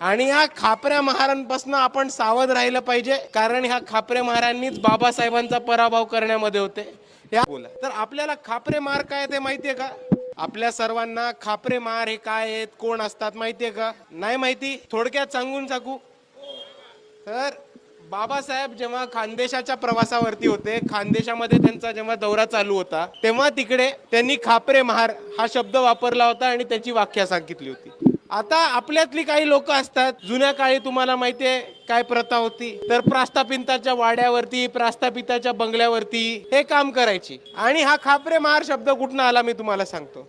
आणि ह्या खापऱ्या महारांपासून आपण सावध राहिलं पाहिजे कारण ह्या खापरे महारांनीच बाबासाहेबांचा पराभव करण्यामध्ये होते. या बोला तर आपल्याला खापरे मार काय ते माहितीये का? आपल्या सर्वांना खापरे मार हे काय आहेत कोण असतात माहितीये का? नाही माहिती? थोडक्यात सांगून सांगू. तर बाबासाहेब जेव्हा खानदेशाच्या प्रवासावरती होते खानदेशामध्ये त्यांचा जेव्हा दौरा चालू होता तेव्हा तिकडे त्यांनी खापरे महार हा शब्द वापरला होता आणि त्याची व्याख्या सांगितली होती. आता आपल्यातली काही लोक असतात जुन्या काळी तुम्हाला माहितीये काय प्रथा होती. तर प्रास्तापिताच्या वाड्यावरती प्रास्तापिताच्या बंगल्यावरती हे काम करायची. आणि हा खापरे मार शब्द कुठनं आला मी तुम्हाला सांगतो.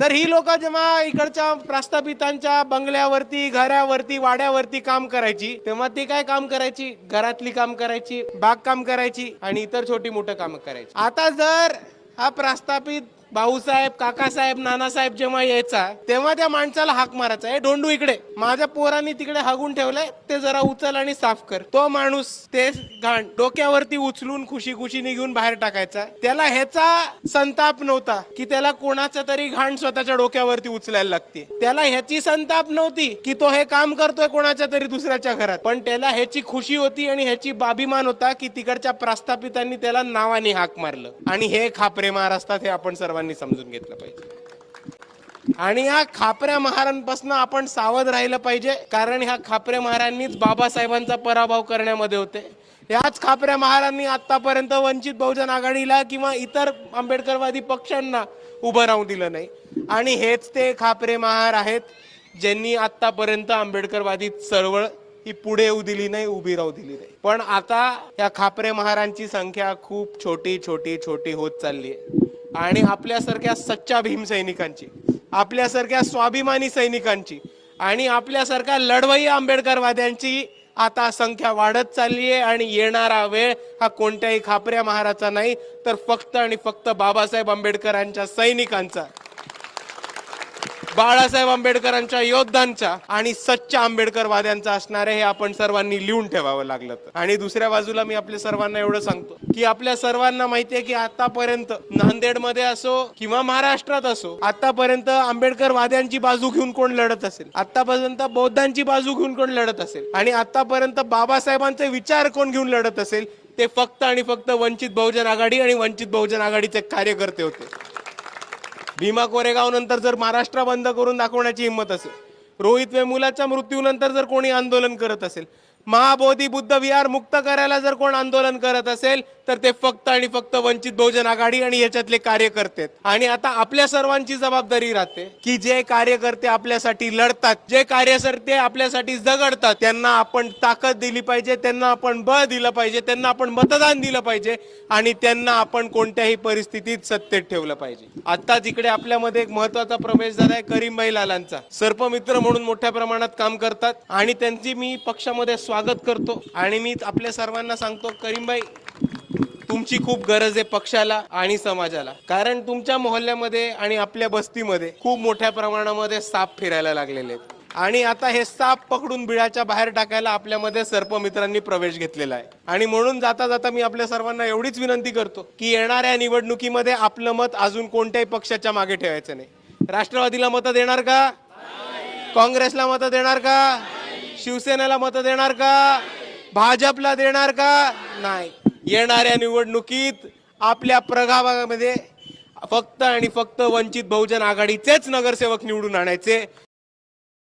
तर ही लोक जेव्हा इकडच्या प्रास्थापितांच्या बंगल्यावरती घरावरती वाड्यावरती काम करायची तेव्हा ती काय काम करायची? घरातली काम करायची बागकाम करायची आणि इतर छोटी मोठं काम करायची. आता जर हा प्रस्थापित भाऊसाहेब काकासाहेब नानासाहेब जेव्हा यायचा तेव्हा त्या माणसाला हाक मारायचा. हे डोंडू इकडे. माझ्या पोरांनी तिकडे हागून ठेवलंय. ते जरा उचल आणि साफ कर. तो माणूस ते घाण डोक्यावरती उचलून खुशी खुशीने घेऊन बाहेर टाकायचा. त्याला ह्याचा संताप नव्हता की त्याला कोणाचा तरी घाण स्वतःच्या डोक्यावरती उचलायला लागते. त्याला ह्याची संताप नव्हती की तो हे काम करतोय कोणाच्या तरी दुसऱ्याच्या घरात. पण त्याला ह्याची खुशी होती आणि ह्याची बाबीमान होता की तिकडच्या प्रस्थापितांनी त्याला नावाने हाक मारलं. आणि हे खापरे मार असतात हे आपण सर्वांनी समजून घेतलं पाहिजे. आणि ह्या खापऱ्या महारांपासून आपण सावध राहिलं पाहिजे कारण ह्या खापऱ्या महारांनीच बाबासाहेबांचा पराभव करण्यामध्ये होते. ह्याच खापऱ्या महारांनी आतापर्यंत वंचित बहुजन आघाडीला किंवा इतर आंबेडकरवादी पक्षांना उभं राहू दिलं नाही. आणि हेच ते खापरे महार आहेत ज्यांनी आतापर्यंत आंबेडकरवादी चळवळ ही पुढे येऊ दिली नाही उभी राहू दिली नाही. पण आता या खापरे महारांची संख्या खूप छोटी छोटी छोटी होत चालली आहे. आणि आपल्यासारख्या सच्च्या भीमसैनिकांची आपल्यासारख्या स्वाभिमानी सैनिकांची आणि आपल्यासारख्या लढवई आंबेडकरवाद्यांची आता संख्या वाढत चालली आहे आणि येणारा वेळ हा कोणत्याही खापऱ्या महाराचा नाही तर फक्त आणि फक्त बाबासाहेब आंबेडकरांच्या सैनिकांचा. बाळासाहेब आंबेडकरांच्या योद्धांचा आणि सच्च्या आंबेडकरवाद्यांचा असणार हे आपण सर्वांनी लिहून ठेवावं लागलं आणि दुसऱ्या बाजूला मी आपल्या सर्वांना एवढं सांगतो की आपल्या सर्वांना माहितीये की आतापर्यंत नांदेडमध्ये असो किंवा महाराष्ट्रात असो आतापर्यंत आंबेडकरवाद्यांची बाजू घेऊन कोण लढत असेल? आतापर्यंत बौद्धांची बाजू घेऊन कोण लढत असेल? आणि आतापर्यंत बाबासाहेबांचे विचार कोण घेऊन लढत असेल? ते फक्त आणि फक्त वंचित बहुजन आघाडी आणि वंचित बहुजन आघाडीचे कार्यकर्ते होते. भीमा कोरेगाव नंतर जर महाराष्ट्र बंद करून दाखवण्याची हिंमत असेल रोहित वेमुलाच्या मृत्यूनंतर जर कोणी आंदोलन करत असेल महाबोधी बुद्ध विहार मुक्त करायला जर कोण आंदोलन करत असेल तर ते फक्त आणि फक्त वंचित बहुजन आघाडी आणि याच्यातले कार्यकर्ते आणि आता आपल्या सर्वांची जबाबदारी राहते की जे कार्यकर्ते आपल्यासाठी लढतात जे कार्यकर्ते आपल्यासाठी झगडतात त्यांना आपण ताकद दिली पाहिजे त्यांना आपण बळ दिलं पाहिजे त्यांना आपण मतदान दिलं पाहिजे आणि त्यांना आपण कोणत्याही परिस्थितीत सत्तेत ठेवलं पाहिजे. आता जिकडे आपल्यामध्ये एक महत्त्वाचा प्रवेश झालाय करीमबाई लालांचा. सर्पमित्र म्हणून मोठ्या प्रमाणात काम करतात आणि त्यांची मी पक्षामध्ये स्वागत करतो आणि मी आपल्या सर्वांना सांगतो करीमबाई तुमची खूप गरज आहे पक्षाला आणि समाजाला. कारण तुमच्या मोहल्ल्यामध्ये आणि आपल्या बस्तीमध्ये खूप मोठ्या प्रमाणामध्ये साप फिरायला लागलेले आहेत. आणि आता हे साप पकडून बिळाच्या बाहेर टाकायला आपल्यामध्ये सर्पमित्रांनी प्रवेश घेतलेला आहे. आणि म्हणून जाता जाता मी आपल्या सर्वांना एवढीच विनंती करतो की येणाऱ्या निवडणुकीमध्ये आपलं मत अजून कोणत्याही पक्षाच्या मागे ठेवायचं नाही. राष्ट्रवादीला मतं देणार का? काँग्रेसला मतं देणार का? शिवसेनेला मतं देणार का? भाजपला देणार का? नाही. येणाऱ्या निवडणुकीत आपल्या प्रभागामध्ये फक्त आणि फक्त वंचित बहुजन आघाडीचेच नगरसेवक निवडून आणायचे.